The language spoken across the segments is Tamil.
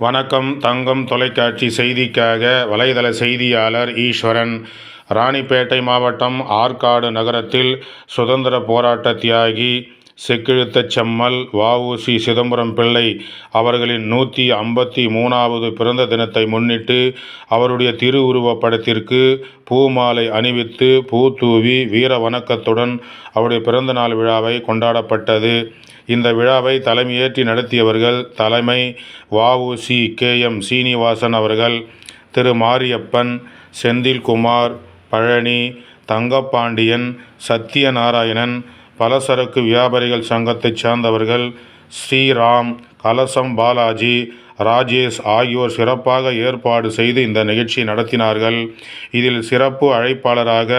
வணக்கம். தங்கம் தொலைக்காட்சி செய்திக்காக வலைதள செய்தியாளர் ஈஸ்வரன். ராணிப்பேட்டை மாவட்டம் ஆற்காடு நகரத்தில் சுதந்திர போராட்ட தியாகி செக்கிழுத்த செம்மல் வஉசி சிதம்பரம் பிள்ளை அவர்களின் நூற்றி ஐம்பத்தி மூணாவது பிறந்த தினத்தை முன்னிட்டு அவருடைய திருவுருவப் படத்திற்கு பூமாலை அணிவித்து பூத்தூவி வீர வணக்கத்துடன் அவருடைய பிறந்தநாள் விழாவை கொண்டாடப்பட்டது. இந்த விழாவை தலைமையேற்றி நடத்தியவர்கள் தலைமை வஉசி கே எம் சீனிவாசன் அவர்கள் திரு மாரியப்பன் செந்தில்குமார் பழனி தங்கப்பாண்டியன் சத்யநாராயணன் பலசரக்கு வியாபாரிகள் சங்கத்தைச் சேர்ந்தவர்கள் ஸ்ரீராம் கலசம் பாலாஜி ராஜேஷ் ஆகியோர் சிறப்பாக ஏற்பாடு செய்து இந்த நிகழ்ச்சி நடத்தினார்கள். இதில் சிறப்பு அழைப்பாளராக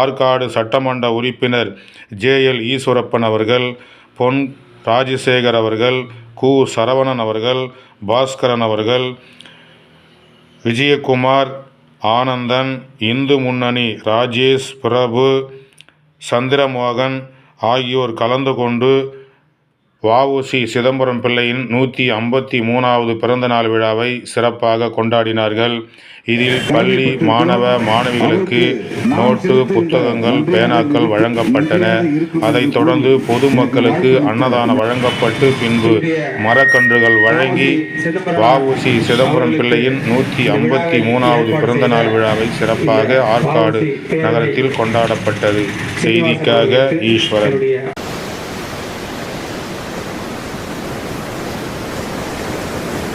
ஆற்காடு சட்டமன்ற உறுப்பினர் ஜே எல் ஈஸ்வரப்பன் அவர்கள் பொன் ராஜசேகர் அவர்கள் கு சரவணன் அவர்கள் பாஸ்கரன் அவர்கள் விஜயகுமார் ஆனந்தன் இந்து முன்னணி ராஜேஷ் பிரபு சந்திரமோகன் ஆகியோர் கலந்து கொண்டு வஉசி சிதம்பரம் பிள்ளையின் நூற்றி ஐம்பத்தி மூணாவது பிறந்தநாள் விழாவை சிறப்பாக கொண்டாடினார்கள். இதில் பள்ளி மாணவ மாணவிகளுக்கு நோட்டு புத்தகங்கள் பேனாக்கள் வழங்கப்பட்டன. அதைத் தொடர்ந்து பொதுமக்களுக்கு அன்னதானம் வழங்கப்பட்டு பின்பு மரக்கன்றுகள் வழங்கி வஉசி சிதம்பரம் பிள்ளையின் நூற்றி ஐம்பத்தி மூணாவது பிறந்தநாள் விழாவை சிறப்பாக ஆற்காடு நகரத்தில் கொண்டாடப்பட்டது. செய்திக்காக ஈஸ்வரன்.